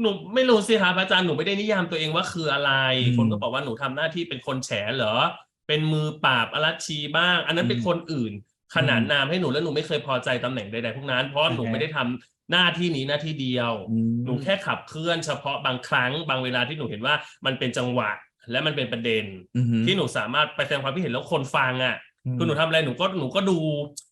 หนูไม่รู้สิครับอาจารย์หนูไม่ได้นิยามตัวเองว่าคืออะไร อืม คนก็บอกว่าหนูทำหน้าที่เป็นคนแฉเหรอ เป็นมือปราบอรัชชีบ้าง อันนั้นเป็นอืมคนอื่น ขนานอืมนามให้หนูแล้วหนูไม่เคยพอใจตำแหน่งใดๆพวกนั้น เพราะหนูอ่าฮะไม่ได้ทำหน้าที่นี้หน้าที่เดียว อืม หนูแค่ขับเคลื่อนเฉพาะบางครั้ง บางเวลาที่หนูเห็นว่ามันเป็นจังหวะ และมันเป็นประเด็น อือหือที่หนูสามารถไปแสดงความคิดเห็นแล้วคนฟังอะมคือหนูทำอะไรหนูก็หนูก็ดู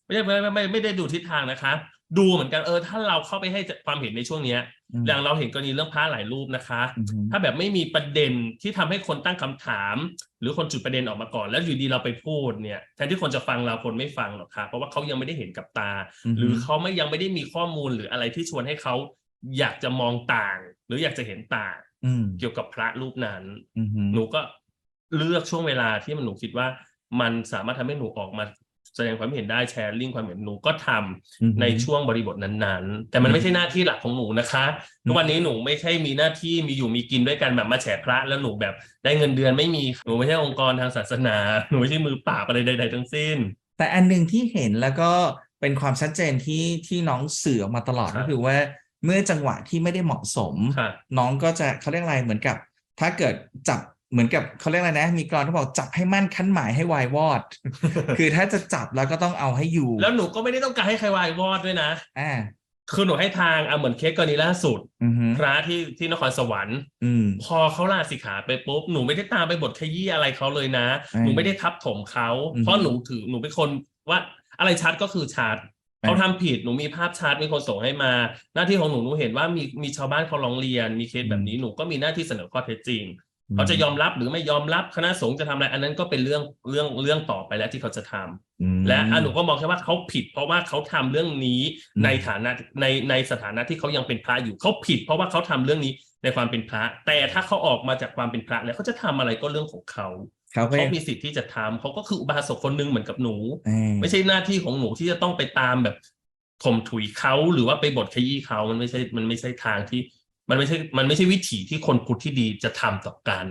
ไม่ใช่ไม่ไม่ไม่ไม่ได้ดูทิศทางนะคะ ดูเหมือนกันเออถ้าเราเข้าไปให้ความเห็นในช่วงเนี้ยอืมอย่างเราเห็นกรณีเรื่องพระหลายรูปนะคะอือหือถ้าแบบไม่มีประเด็นที่ทำให้คนตั้งคำถาม หรือคนจุดประเด็นออกมาก่อน แล้วอยู่ดีเราไปพูดเนี่ยแทนที่คนจะฟังเราคนไม่ฟังหรอกค่ะเพราะว่าเขายังไม่ได้เห็นกับตา หรือเขาไม่ยังไม่ได้มีข้อมูลหรืออะไรที่ชวนให้เขาอยากจะมองต่าง หรืออยากจะเห็นต่างอืมเกี่ยวกับพระรูปนั้นอือหือหนูก็เลือกช่วงเวลาที่มันหนูคิดว่ามันสามารถทำให้หนูออกมา แสดงความเห็นได้แชร์ลิงก์ความเห็นหนูก็ทำอือหือในช่วงบริบทนั้นๆ แต่มันไม่ใช่หน้าที่หลักของหนูนะคะทุกวันนี้หนูไม่ใช่มีหน้าที่มีอยู่มีกินด้วยกันแบบมาแฉพระแล้วหนูแบบได้เงินเดือนไม่มีหนูไม่ใช่องค์กรทางศาสนา หนูไม่ใช่มือปราบอะไรใดๆทั้งสิ้น แต่อันหนึ่งที่เห็นแล้วก็เป็นความชัดเจนที่ที่น้องสื่อออกมาตลอดครับก็คือว่าเมื่อจังหวะที่ไม่ได้เหมาะสมค่ะน้องก็จะเขาเรียกอะไรเหมือนกับ ถ้าเกิดจับ เหมือนกับเขาเรียกอะไรนะ มีกรอนที่บอกจับให้มั่นคันหมายให้วายวอด คือถ้าจะจับแล้วก็ต้องเอาให้อยู่ แล้วหนูก็ไม่ได้ต้องการให้ใครวายวอดด้วยนะอ่าคือหนูให้ทางเอาเหมือนเคสกรณีล่าสุดอือหือพระที่ที่นครสวรรค์อืมพอเขาลาสิกขาไปปุ๊บหนูไม่ได้ตามไปบทขยี้อะไรเขาเลยนะอืมหนูไม่ได้ทับถมเขาอืมเพราะหนูถือหนูเป็นคนว่าอะไรชัดก็คือชัดอืมเขาทำผิดหนูมีภาพชัดมีคนส่งให้มา หน้าที่ของหนูหนูเห็นว่ามีมีชาวบ้านเขาร้องเรียน มีเคสแบบนี้หนูก็มีหน้าที่เสนอข้อเท็จจริง เขาจะยอมรับหรือไม่ยอมรับคณะสงฆ์จะทำอะไร อันนั้นก็เป็นเรื่องเรื่องเรื่องต่อไปแล้วที่เขาจะทำอืมและอะหนูก็มองแค่ว่าเขาผิด เพราะว่าเขาทำเรื่องนี้อืมในฐานะในในสถานะที่เขายังเป็นพระอยู่เขาผิด เพราะว่าเขาทำเรื่องนี้ในความเป็นพระ แต่ถ้าเขาออกมาจากความเป็นพระแล้วเขาจะทำอะไรก็เรื่องของเขาเขาก็เขายังมีสิทธิ์ที่จะทำเขาก็คืออุบาสกคนหนึงเหมือนกับหนูเออไม่ใช่หน้าที่ของหนูที่จะต้องไปตามแบบข่มถุยเขาหรือว่าไปบทขยี้เขามันไม่ใช่มันไม่ใช่ทางที่ มันไม่ใช่มันไม่ใช่วิถีที่คนพุทธที่ดีจะทำต่อกัน